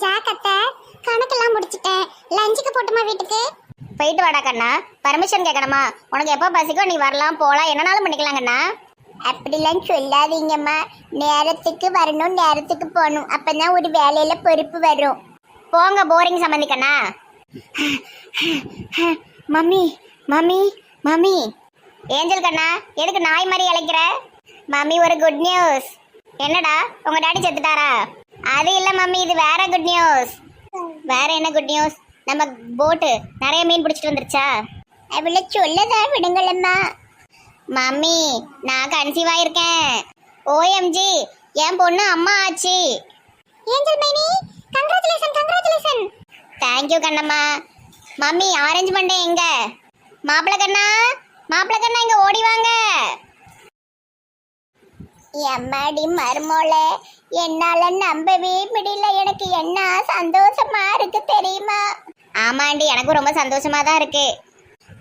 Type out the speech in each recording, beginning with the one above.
ஜாக்கத்தை கணக்கெல்லாம் முடிச்சிட்டேன். லஞ்சுக்கு போட்டுமா வீட்டுக்கு? போயிட்டு வாடா கண்ணா. பர்மிஷன் கேட்கணுமா உனக்கு எப்போ பசிக்கோ நீ வரலாம் போகலாம் என்னனாலும் பண்ணிக்கலாம் கண்ணா. அப்படிலாம் சொல்லாதீங்கம்மா. நேரத்துக்கு வரணும் நேரத்துக்கு போகணும். அப்பதான் ஒரு வேலையில பொறுப்பு வரும். போங்க போரிங் சம்மந்தி கண்ணா. Mummy mummy mummy. ஏஞ்சல் கண்ணா எதுக்கு நாய் மாதிரி இழைக்கிற மம்மி ஒரு குட் நியூஸ் என்னடா உங்க டாடி செத்துட்டாரா? அது இல்ல மம்மி இது வேற குட் நியூஸ் வேற என்ன குட் நியூஸ் நம்ம போட்டு நிறைய மீன் பிடிச்சிட்டு வந்துருச்சா? அவளை சொல்லதான் விடுங்களம்மா மம்மி நான் கன்சீவ் ஆயிருக்கேன். ஓஎம்ஜி என் பொண்ணு அம்மா ஆச்சு. ஏஞ்சல் மைனி congratulation congratulation thank you Kannamma. Mummy orange Monday எங்க மாப்பிள கண்ணா மாப்பிள கண்ணா இங்க ஓடி வாங்க. எம்மாடி மருமோளே என்னால நம்பவே முடியல. எனக்கு என்ன சந்தோஷமா இருக்கு தெரியுமா? ஆமாண்டி எனக்கும் ரொம்ப சந்தோஷமா தான் இருக்கு.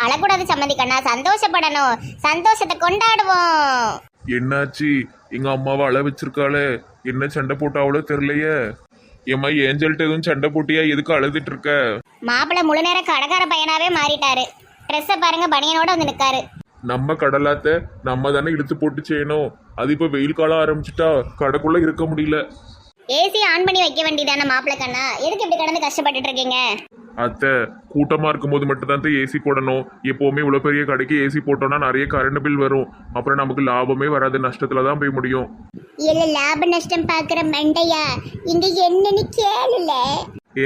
அழக்கூடாது சம்மந்தி கண்ணா சந்தோஷப்படணும். சந்தோஷத்தை கொண்டாடுவோம். என்னாச்சு? எங்க அம்மாவை அழ வச்சிருக்காளே. என்ன சண்டை போட்டாவளோ தெரியலையே. ஏம்மா ஏஞ்சல்ட்ட எதுவும் சண்டை போட்டியா? எதுக்கு அழுதுட்டு இருக்க? மாப்பிள்ளை முழு நேரம் கடைக்கார பையனாவே மாறிட்டாரு. ட்ரெஸ்ஸை பாருங்க பனியனோட வந்து நிக்காரு. நம்ம கடலாத்த நம்ம தானே இழுத்து போட்டு செய்யணும். அது இப்ப வெயில் காலம் ஆரம்பிச்சிட்டா கடைக்குள்ள இருக்க முடியல. ஏசி ஆன் பண்ணி வைக்க வேண்டியதானே மாப்பிள்ளை கண்ணா? எதுக்கு இப்படி கடந்து கஷ்டப்பட்டுட்டு இருக்கீங்க? அத்தை கூட்டமா இருக்கும்போது மட்டும் தான் ஏசி போடணும். எப்பவுமே இவ்வளவு பெரிய கடைக்கு ஏசி போட்டோம்னா நிறைய கரண்ட் பில் வரும். அப்புறம் நமக்கு லாபமே வராது. நஷ்டத்துல தான் போய் முடியும். இல்ல லாப நஷ்டம் பாக்குற மண்டையா? இங்க என்னன்னு கேளுல.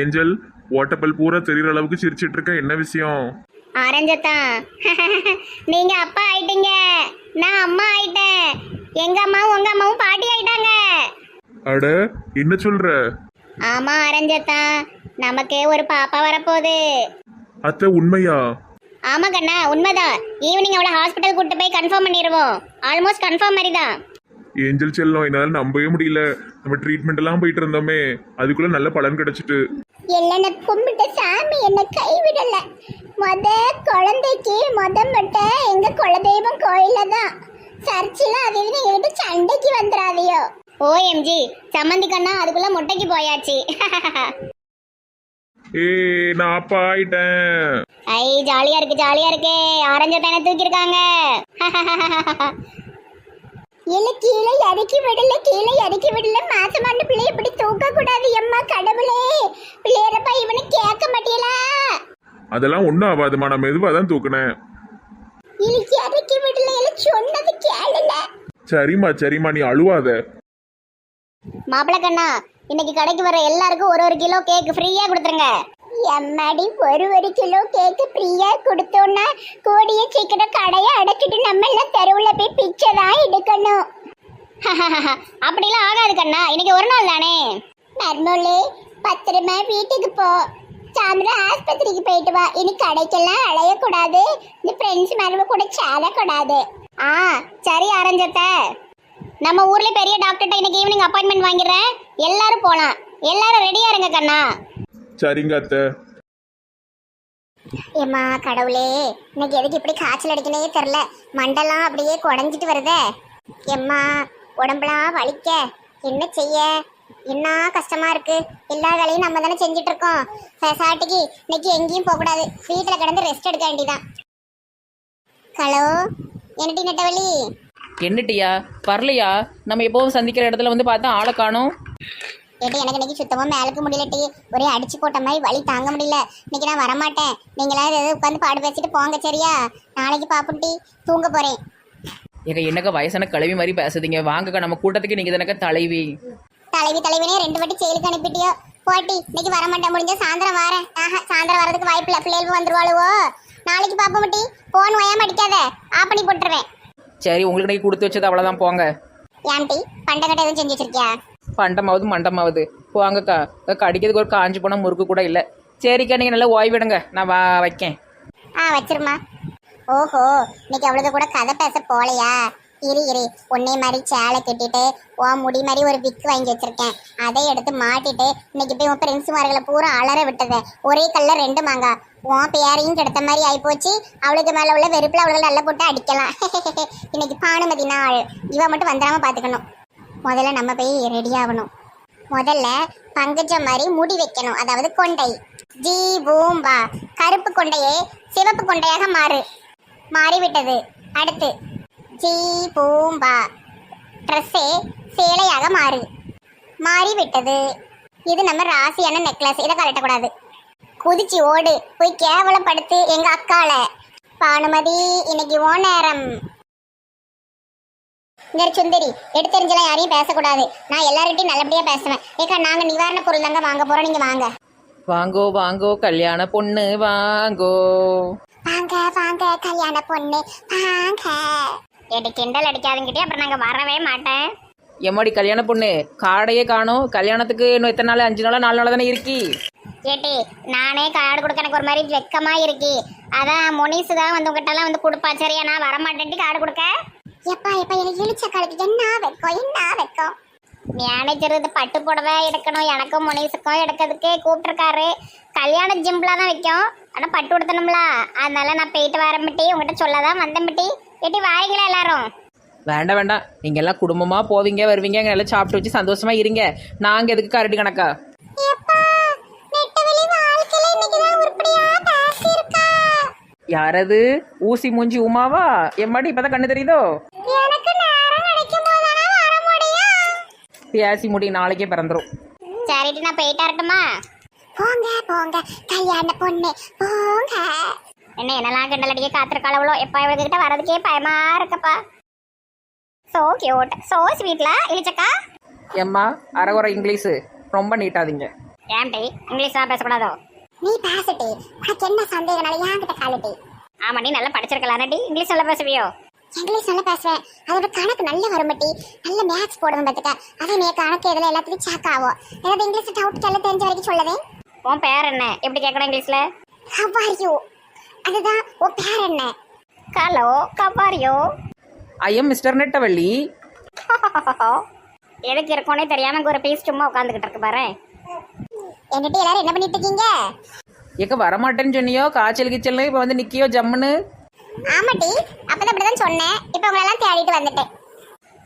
ஏஞ்சல் ஓட்டப்பல் பூரா தெரியற அளவுக்கு சிரிச்சிட்டு இருக்க. என்ன விஷயம்? ஆரஞ்சத்தான். நீங்க அப்பா ஆயிட்டீங்க. நான் அம்மா ஆயிட்டேன். எங்க அம்மாவும் உங்க அம்மாவும் பாட்டி ஆயிட்டாங்க. அட என்ன சொல்ற? ஆமா ஆரஞ்சத்தான். நமக்கு ஒரு பாப்பா வரப்போகுது. அத்தை உண்மையா? ஆமா கண்ணா உண்மைதான். ஈவினிங் அவளை ஹாஸ்பிட்டல் கூட்டு போய் கன்ஃபார்ம் பண்ணிடுவோம் ஆல்மோஸ்ட் கன்ஃபார்ம் மாதிரி தான் ஏஞ்சல் செல்லம் என்னால நம்பவே முடியல. நம்ம ட்ரீட்மெண்ட் எல்லாம் போயிட்டு இருந்தோமே. அதுக்குள்ள நல்ல பலன் கிடைச்சிட்டு. இல்லைன்னு கும்பிட்ட சாமி என்ன கைவிடல. மொத குழந்தைக்கு மொத முட்டை எங்க குலதெய்வம் கோயில தான். சர்ச்சில் அது இது எங்கிட்ட சண்டைக்கு வந்துடாதியோ ஓஎம்ஜி சம்மந்தி கண்ணா அதுக்குள்ள முட்டைக்கு போயாச்சு. ஏ நான் ஐ ஜாலியா இருக்கு ஜாலியா இருக்கே. ஆரஞ்சத்தானே தூக்கியிருக்காங்க. இல்ல கீழே இறக்கி விடல கீழே இறக்கி விடல. மாசமாண்டு பிள்ளை இப்படி தூக்க கூடாது எம்மா கடவுளே. பிள்ளையரப்பா இவனு கேட்க மாட்டீங்களா அதெல்லாம் ஒன்றும் ஆகாதுமா நான் மெதுவாக தான் தூக்குனேன். சரிம்மா சரிம்மா நீ அழுவாத. மாப்பிள கண்ணா இன்னைக்கு கடைக்கு வர எல்லாருக்கும் ஒரு ஒரு கிலோ கேக் ஃப்ரீயா கொடுத்துருங்க. எம்மாடி ஒரு ஒரு கிலோ கேக்கு ஃப்ரீயா கொடுத்தோன்னா கூடிய சீக்கிரம் கடையை அடைச்சிட்டு நம்ம எல்லாம் தெருவுல போய் பிச்சை தான் எடுக்கணும். அப்படிலாம் ஆகாது கண்ணா இன்னைக்கு ஒரு நாள் தானே. மர்மோலே பத்திரமா வீட்டுக்கு போ. சாயந்தரம் ஆஸ்பத்திரிக்கு போயிட்டு வா. இனி கடைக்கெல்லாம் அலையக்கூடாது. இந்த ஃப்ரெண்ட்ஸ் மரபு கூட சேரக்கூடாது ஆ சரி ஆரஞ்சத்த நம்ம ஊர்ல பெரிய டாக்டர்கிட்ட இன்னைக்கு ஈவினிங் அப்பாயின்மெண்ட் வாங்கிடுறேன் எல்லாரும் போலாம். எல்லாரும் ரெடியா இருங்க கண்ணா. சரிங்க அத்தை. ஏம்மா கடவுளே. இன்னைக்கு எதுக்கு இப்படி காய்ச்சல் அடிக்கனே தெரில மண்டெல்லாம் அப்படியே குடஞ்சிட்டு வருதே. எம்மா உடம்புலாம் வலிக்க. என்ன செய்ய? என்ன கஷ்டமா இருக்கு. எல்லா வேலையும் நம்ம தானே செஞ்சுட்டு இருக்கோம் சாட்டிக்கு இன்னைக்கு எங்கேயும் போகக்கூடாது. வீட்டில் கிடந்து ரெஸ்ட் எடுக்க வேண்டியதான் ஹலோ என்னடி நெட்டவழி என்னட்டியா? வரலையா? நம்ம எப்போவும் சந்திக்கிற இடத்துல வந்து பார்த்தா ஆளை காணும். ஏட்டி எனக்கு இன்னைக்கு சுத்தமாக மேலுக்கு முடியலட்டி ஒரே அடிச்சு போட்ட மாதிரி வலி தாங்க முடியல. இன்னைக்கு நான் வரமாட்டேன். நீங்களாம் ஏதாவது உட்காந்து பாடு பேசிட்டு போங்க சரியா? நாளைக்கு பாப்புட்டி தூங்க போறேன். எங்க என்னக்கா வயசான கிளவி மாதிரி பேசுதீங்க. வாங்கக்கா நம்ம கூட்டத்துக்கு நீங்க தானக்கா தலைவி? தலைவி தலைவினே ரெண்டு வாட்டி செயலுக்கு அனுப்பிட்டியோ? போட்டி இன்னைக்கு வரமாட்டேன் முடிஞ்ச சாயந்தரம் வரேன். ஆஹா சாயந்தரம் வரதுக்கு வாய்ப்பு இல்லை. பிள்ளைகள் வந்துருவாளுவோ? நாளைக்கு பாப்ப முட்டி. போன் ஓயாம அடிக்காத. ஆப் பண்ணி போட்டுருவேன். சரி உங்களுக்கு இன்னைக்கு கொடுத்து வச்சது அவ்வளோதான் போங்க. ஏன்டி பண்டை எதுவும் செஞ்சு வச்சிருக்கியா? பண்டமாவது மண்டமாவது. போங்கக்கா அக்கா அடிக்கிறதுக்கு ஒரு காஞ்சி போன முறுக்கு கூட இல்லை. சரிக்கா நீங்கள் நல்லா ஓய்விடுங்க நான் வா வைக்கேன். ஆ வச்சிருமா ஓஹோ இன்னைக்கு அவ்வளவு கூட கதை பேச போலையா? இரு இரு. உன்னை மாதிரி சேலை கட்டிட்டு உன் முடி மாதிரி ஒரு விக்கு வாங்கி வச்சிருக்கேன். அதை எடுத்து மாட்டிட்டு இன்னைக்கு போய் உன் பிரின்ஸுமார்களை பூரா அலற விட்டது ஒரே கல்ல ரெண்டு மாங்கா. உன் பேரையும் கெடுத்த மாதிரி ஆயிப்போச்சு. அவளுக்கு மேலே உள்ள வெறுப்பில் அவளுக்கு நல்ல போட்டு அடிக்கலாம். இன்னைக்கு பானுமதி நாள். இவன் மட்டும் வந்துடாம பார்த்துக்கணும் முதல்ல நம்ம போய் ரெடி ஆகணும். முதல்ல பங்கஜம் மாதிரி முடி வைக்கணும். அதாவது கொண்டை. ஜி பூம்பா கருப்பு கொண்டையே சிவப்பு கொண்டையாக மாறு. மாறிவிட்டது. அடுத்து ஜி பூம்பா. ட்ரெஸ்ஸே சேலையாக மாறு. மாறிவிட்டது. இது நம்ம ராசியான நெக்லஸ் இதை கலட்டக்கூடாது குதிச்சு ஓடு. போய் கேவலப்படுத்து எங்க அக்கால. பானுமதி இன்னைக்கு ஓ நேரம். இங்க சுந்தரி எடுத்தெரிஞ்சலாம் யாரையும் பேசக்கூடாது. நான் எல்லார்கிட்டையும் நல்லபடியா பேசுவேன். ஏக்கா நாங்க நிவாரண பொருள் தாங்க வாங்க போறோம். நீங்க வாங்க. வாங்கோ வாங்கோ கல்யாண பொண்ணு வாங்கோ. வாங்க வாங்க கல்யாண பொண்ணு வாங்க. எட்டு கிண்டல் அடிக்காதுங்கிட்டே அப்புறம் நாங்க வரவே மாட்டேன். எம்மாடி கல்யாண பொண்ணு காடையே காணும். கல்யாணத்துக்கு இன்னும் எத்தனை நாள்? அஞ்சு நாளா நாலு நாள் தானே இருக்கி? ஏட்டி நானே கார்டு கொடுக்க எனக்கு ஒரு மாதிரி வெக்கமா இருக்கு. அதான் முனிசு தான் வந்து உங்ககிட்ட எல்லாம் வந்து கொடுப்பா. சரியா நான் வரமாட்டேன்ட்டு கார்டு கொடுக்க. எப்பா எப்பா எனக்கு இழிச்ச காலத்துக்கு என்ன வைக்கும் என்ன வைக்கும்? மேனேஜர் இது பட்டு புடவை எடுக்கணும் எனக்கும் முனிசுக்கும் எடுக்கிறதுக்கு கூப்பிட்டுருக்காரு. கல்யாண ஜிம்பிளா தான் வைக்கும். ஆனால் பட்டு கொடுத்தணும்ல அதனால நான் போயிட்டு வரமிட்டி உங்ககிட்ட சொல்ல தான் வந்தமிட்டி ஏட்டி வாரீங்களா எல்லாரும்? வேண்டாம் வேண்டாம் நீங்க எல்லாம் குடும்பமா போவீங்க வருவீங்க அங்க எல்லாம் சாப்பிட்டு வச்சு சந்தோஷமா இருங்க. நாங்க எதுக்கு கரடி கணக்கா? யாரது? ஊசி மூஞ்சி உமாவா? எம்மாடி இப்பதான் கண்ணு தெரியுதோ? பேசி முடி நாளைக்கே பிறந்துரும். சரிட்டு நான் போயிட்டா இருக்கட்டுமா போங்க போங்க. கல்யாண பொண்ணு போங்க. என்ன என்னெல்லாம் கிண்டல் அடிக்க காத்திருக்காளவளோ? எப்போ இவகிட்ட வரதுக்கே பயமா இருக்கப்பா. சோ கியூட் சோ ஸ்வீட்ல இழிச்சக்கா எம்மா அரைகுறை இங்கிலீஷு. ரொம்ப நீட்டாதீங்க. ஏம்டி இங்கிலீஷ்லாம் பேசக்கூடாதோ? நீ பேசிட்டு உனக்கு என்ன சந்தேகனால என்கிட்ட காலட்டி ஆமா நீ நல்லா படிச்சிருக்கலாம்டி இங்கிலீஷ் நல்லா பேசுவியோ? இங்கிலீஷ் நல்லா பேசுவேன். அதோட கணக்கு நல்ல வரும்பட்டி நல்ல மேத்ஸ் போடுவேன் பார்த்துக்க அதே நீ கணக்கு இதில் எல்லாத்துலையும் சேக் ஆகும் ஏதாவது இங்கிலீஷ் டவுட் எல்லாம் தெரிஞ்ச வரைக்கும் சொல்லவே. உன் பேர் என்ன? எப்படி கேட்கணும் இங்கிலீஷ்ல? ஹவ் ஆர் யூ அதுதான் உன் பேர் என்ன? ஹலோ கபாரியோ ஐ எம் மிஸ்டர் நெட்டவள்ளி. எதுக்கு இருக்கோனே தெரியாம இங்க ஒரு பீஸ் சும்மா உட்காந்துக்கிட்டு இருக்கு பாரு என்கிட்ட எல்லாரும் என்ன பண்ணிட்டு இருக்கீங்க? ஏக்க வரமாட்டேன்னு சொன்னியோ? காய்ச்சல் கிச்சல்னு இப்போ வந்து நிக்கியோ ஜம்முன்னு? ஆமாட்டி அப்பதான் அப்படிதான் சொன்னேன். இப்போ உங்களெல்லாம் தேடிட்டு வந்துட்டேன்.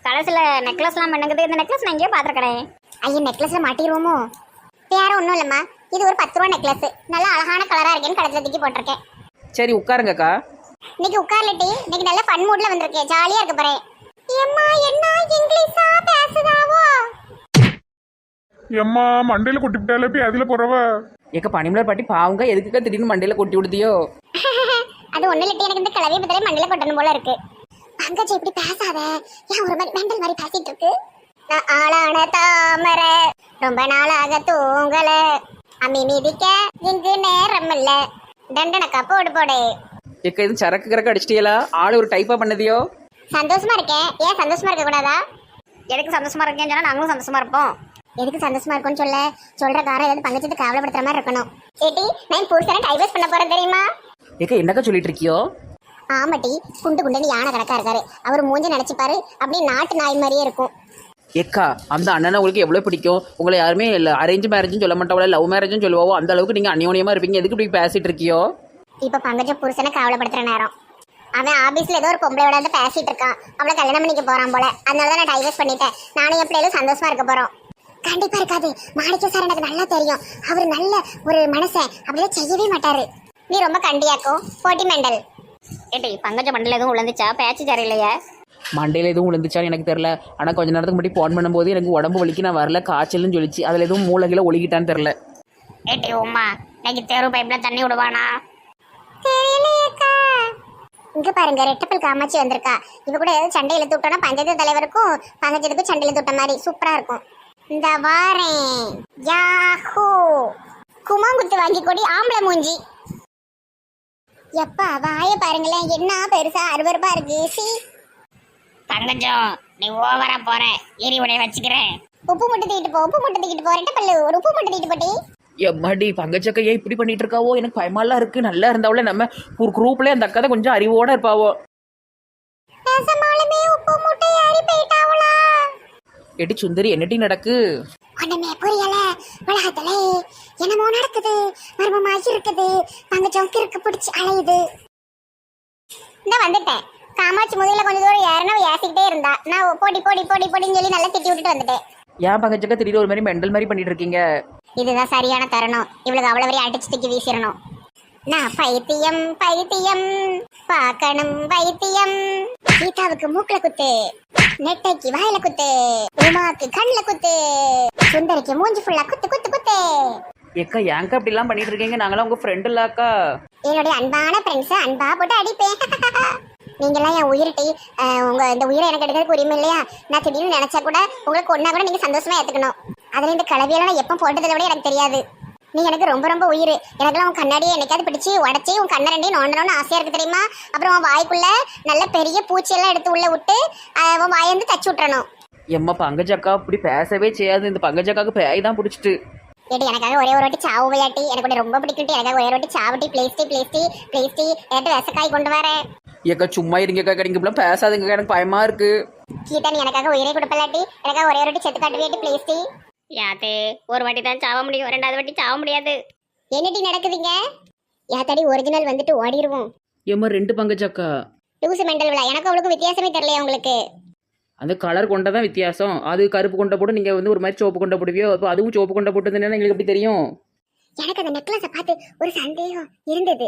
கடைசியில் நெக்லஸ்லாம் பண்ணுங்குது இந்த நெக்லஸ் நான் எங்கேயோ பார்த்துருக்கேன் ஐயோ நெக்லஸ்ல மாட்டிடுவோமோ வேற ஒன்றும் இல்லைம்மா. இது ஒரு பத்து ரூபா நெக்லஸ் நல்ல அழகான கலரா இருக்கேன்னு கடைசியில் தூக்கி போட்டிருக்கேன். சரி உட்காருங்கக்கா. இன்னைக்கு உட்கார்லட்டி. இன்னைக்கு நல்ல ஃபன் மூட்ல வந்திருக்கேன் ஜாலியா இருக்கு பாரு ஏம்மா என்ன இங்கிலீஷா பேசுதாவோ? எம்மா மண்டையில கொட்டிவிட்டாலே போய் அதுல போறவ? ஏக்க பனிமலர் பாட்டி பாவுங்க எதுக்குக்கா திடீர்னு மண்டையில கொட்டி விடுதியோ அது ஒண்ணு இல்லட்டி எனக்கு இந்த கிளவி பத்திலே மண்டல கொட்டணும் போல இருக்கு. பங்கஜ் இப்படி பேசாத. ஏன் ஒரு மாதிரி மெண்டல் மாதிரி பேசிட்டு இருக்கு? நான் ஆளான தாமரை. ரொம்ப நாளாக தூங்கல. அம்மி மிதிக்க இங்கு நேரம் இல்ல தண்டனக்கா போடு போடு. ஏக்க இது சரக்கு கறக்கு அடிச்சிட்டியலா? ஆள் ஒரு டைப்பா பண்ணதியோ? சந்தோஷமா இருக்கேன். ஏன் சந்தோஷமா இருக்க கூடாதா? எதுக்கு சந்தோஷமா இருக்கேன்னு சொன்னா நாங்களும் சந்தோஷமா இருப்போம். எதுக்கு சந்தோஷமா இருக்கும்னு சொல்ல? சொல்ற காரம் ஏதாவது பங்கஜத்துக்கு கவலைப்படுத்துற மாதிரி இருக்கணும். ஏட்டி நான் புருஷனை டைவர்ஸ் பண்ண போறேன் தெரியுமா? ஏக்க என்னக்கா சொல்லிட்டு இருக்கியோ? ஆமாட்டி குண்டு குண்டுன்னு யானை கணக்கா இருக்காரு. அவர் மூஞ்ச நினைச்சுப்பாரு. அப்படியே நாட்டு நாய் மாதிரியே இருக்கும். ஏக்கா அந்த அண்ணனை உங்களுக்கு எவ்வளோ பிடிக்கும்? உங்களை யாருமே அரேஞ்ச் மேரேஜும் சொல்ல மாட்டாவோ லவ் மேரேஜும் சொல்லுவோ அந்த அளவுக்கு நீங்கள் அந்யோன்யமாக இருப்பீங்க. எதுக்கு இப்படி பேசிட்டு இருக்கியோ? இப்ப பங்கஜ புருஷனை கவலைப்படுத்துற நேரம். அவன் ஆபீஸ்ல ஏதோ ஒரு பொம்பளையோட வந்து பேசிட்டு இருக்கான். அவளை கல்யாணம் பண்ணிக்க போறான் போல. அதனாலதான் நான் டைவர்ஸ் பண்ணிட்டேன். நானும் என் பிள்ளைகளும் சந்தோஷமா இருக்க போறோம். கண்டிப்பா இருக்காது. மாணிக்க சார் எனக்கு நல்லா தெரியும். அவர் நல்ல ஒரு மனுஷன் அப்படியே செய்யவே மாட்டாரு. நீ ரொம்ப கண்டியாக்கும் போட்டி மெண்டல். ஏட்டி பங்கஜ மண்டல எதுவும் விழுந்துச்சா பேச்சு சரியில்லையே. மண்டையில் எதுவும் விழுந்துச்சான்னு எனக்கு தெரில ஆனால் கொஞ்ச நேரத்துக்கு முன்னாடி ஃபோன் பண்ணும்போது எனக்கு உடம்பு வலிக்கு நான் வரல காய்ச்சல்னு சொல்லிச்சு. அதில் எதுவும் மூளைகளை ஒழுகிட்டான்னு தெரில ஏட்டி உமா இன்னைக்கு தெரு பைப்ல தண்ணி விடுவானா? தெரியலையேக்கா. இங்க பாருங்க ரெட்டப்பல் காமாட்சி வந்திருக்கா. இவ கூட ஏதாவது சண்டையில தூட்டோம்னா பஞ்சாயத்து தலைவருக்கும் பங்கஜத்துக்கும் சண்டையில தூட்ட மாதிரி சூப்பரா இருக்கும். இந்த வாரேன். யாஹூ. குமாங்குத்து வாங்கி கொடி ஆம்பளை மூஞ்சி. எப்பா வாய பாருங்களேன் என்ன பெருசா அருவருப்பா இருக்கு. சி. தங்கச்சம் நீ ஓவரா போற. எரி உடைய வச்சுக்கிறேன். உப்பு முட்டை தூக்கிட்டு போ உப்பு முட்டை தூக்கிட்டு போ ரெட்டப்பல்லு ஒரு உப்பு முட்டை தூக்கிட்டு போட்டி. எம்மாடி பங்கச்சக்க ஏன் இப்படி பண்ணிட்டு இருக்காவோ எனக்கு பயமாலாம் இருக்கு. நல்லா இருந்தாவில நம்ம ஒரு குரூப்ல அந்த அக்கா தான் கொஞ்சம் அறிவோட இருப்பாவோ? ஏறி எடி சுந்தரி என்னடி நடக்கு? ஒண்ணுமே புரியல. உலகத்துல என்னமோ நடக்குது. மர்மமாகி இருக்குது. பங்கஜம் கிறுக்கு பிடிச்சு அலையுது. இந்த வந்துட்டேன். காமாட்சி முதல்ல கொஞ்ச தூரம் ஏறணும் ஏசிக்கிட்டே இருந்தா. நான் போடி போடி போடி போடின்னு சொல்லி நல்லா திட்டி விட்டுட்டு வந்துட்டேன். ஏன் பங்கச்சக்கா திடீர்னு ஒரு மாதிரி மெண்டல் மாதிரி பண்ணிட்டு இருக்கீங்க? இதுதான் சரியான தருணம். இவளுக்கு அவ்வளவு வரையும் அடிச்சு தூக்கி வீசிடணும். நான் பைத்தியம் பைத்தியம். பார்க்கணும் பைத்தியம். கீதாவுக்கு மூக்குல குத்து. நெட்டைக்கு வாயில குத்து. உமாக்கு கண்ணுல குத்து. சுந்தரிக்கு மூஞ்சி ஃபுல்லா குத்து குத்து குத்து. ஏக்கா ஏங்கா அப்படிலாம் பண்ணிட்டு இருக்கீங்க? நாங்களாம் உங்க ஃப்ரெண்ட் இல்லாக்கா. என்னுடைய அன்பான ஃப்ரெண்ட்ஸ் அன்பா போட்டு அடிப்பேன். நீங்கெல்லாம் என் உயிர்ட்டி அஹ், உங்க இந்த உயிரை எனக்கு எடுக்கிறதுக்கு உரிமை இல்லையா? நான் திடீர்னு நினைச்சா கூட உங்களுக்கு ஒன்னா கூட நீங்க சந்தோஷமா ஏத்துக்கணும். அதுல இந்த கலவியெல்லாம் நான் எப்போ போட்டதை விட எனக்கு தெரியாது. நீ எனக்கு ரொம்ப ரொம்ப உயிர். எனக்கெல்லாம் உன் கண்ணாடியை என்னைக்காவது பிடிச்சி உடச்சி உன் கண்ணை ரெண்டையும் நோண்டணும்னு ஆசையா இருக்கு தெரியுமா? அப்புறம் உன் வாய்க்குள்ள நல்ல பெரிய பூச்சியெல்லாம் எடுத்து உள்ள விட்டு உன் வாயை வந்து தச்சு விட்டுறணும். எம்மா பங்கஜக்கா இப்படி பேசவே செய்யாது. இந்த பங்கஜக்காவுக்கு பேய் தான் பிடிச்சிட்டு. ஏடி எனக்காக ஒரே ஒரு வாட்டி சாவு விளையாட்டி எனக்கு ரொம்ப பிடிக்கும் எனக்காக ஒரே ஒரு வாட்டி சாவட்டி பிளேஸ்டி பிளேஸ்டி பிளேஸ்டி ஏட்டு விசக்காய் கொண்டு வரேன். ஏக்கா சும்மா இருங்கக்கா கிடைங்க இப்படிலாம் பேசாதுங்க எனக்கு பயமா இருக்கு. கீதா நீ எனக்காக உயிரை கொடுப்பலாட்டி. எனக்காக ஒரே ஒரு செத்து காட்டுவியாட்டி பிளேஸ்டி யாத்தே ஒரு வாட்டி தான் சாவ முடியும். ரெண்டாவது வாட்டி சாவ முடியாது. என்னடி நடக்குதுங்க? யாத்தாடி ஒரிஜினல் வந்துட்டு ஓடிடுவோம் ஏம்மா ரெண்டு பங்கஜக்கா லூசு மெண்டல் விழா. எனக்கு அவளுக்கு வித்தியாசமே தெரியலையா உங்களுக்கு. அந்த கலர் கொண்ட தான் வித்தியாசம். அது கருப்பு கொண்ட போட்டு நீங்கள் வந்து ஒரு மாதிரி சோப்பு கொண்ட போடுவியோ? அப்போ அதுவும் சோப்பு கொண்ட போட்டதுன்னா எங்களுக்கு எப்படி தெரியும்? எனக்கு அந்த நெக்லஸை பார்த்து ஒரு சந்தேகம் இருந்தது.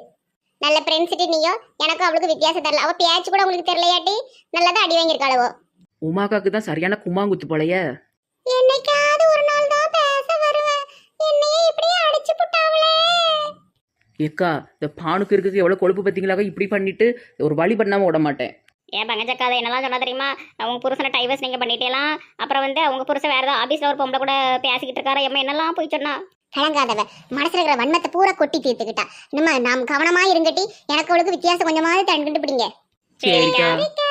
நல்ல ஃப்ரெண்ட்ஸிட்டி நீயோ? எனக்கும் அவளுக்கு வித்தியாசம் தெரியல. அவ பேச்சு கூட உங்களுக்கு தெரியலையாட்டி? நல்லதா அடி வாங்கியிருக்காளவோ. உமாக்காக்கு தான் சரியான கும்மாங்குத்து போலையே. என்னைக்காவது ஒரு நாள் தான் பேச வருவேன் என்னையே இப்படியே அடிச்சு புட்டாவளே. ஏக்கா இந்த பானுக்கு இருக்கிறது எவ்வளோ கொழுப்பு பார்த்தீங்களாக்கா? இப்படி பண்ணிட்டு ஒரு வழி பண்ணாமல் விட மாட்டேன். ஏன் பங்கச்சக்கா அதை என்னெல்லாம் சொன்னா தெரியுமா? அவங்க புருஷனை டைவர்ஸ் நீங்கள் பண்ணிட்டேலாம் அப்புறம் வந்து அவங்க புருஷன் வேறு ஏதோ ஆஃபீஸில் ஒரு பொம்பளை கூட பேசிக்கிட்டு இருக்காரு? எம்மா என்னெல்லாம் போய் சொன்னா? கலங்காதவ. மனசுல இருக்கிற வன்மத்தை பூரா கொட்டி தீர்த்துக்கிட்டா. நம்ம நாம் கவனமா இருங்கட்டி எனக்கு அவளுக்கு வித்தியாசம் கொஞ்சமாவது தண்டுட்டு பிடிங்க சரிக்கா. சரிக்கா.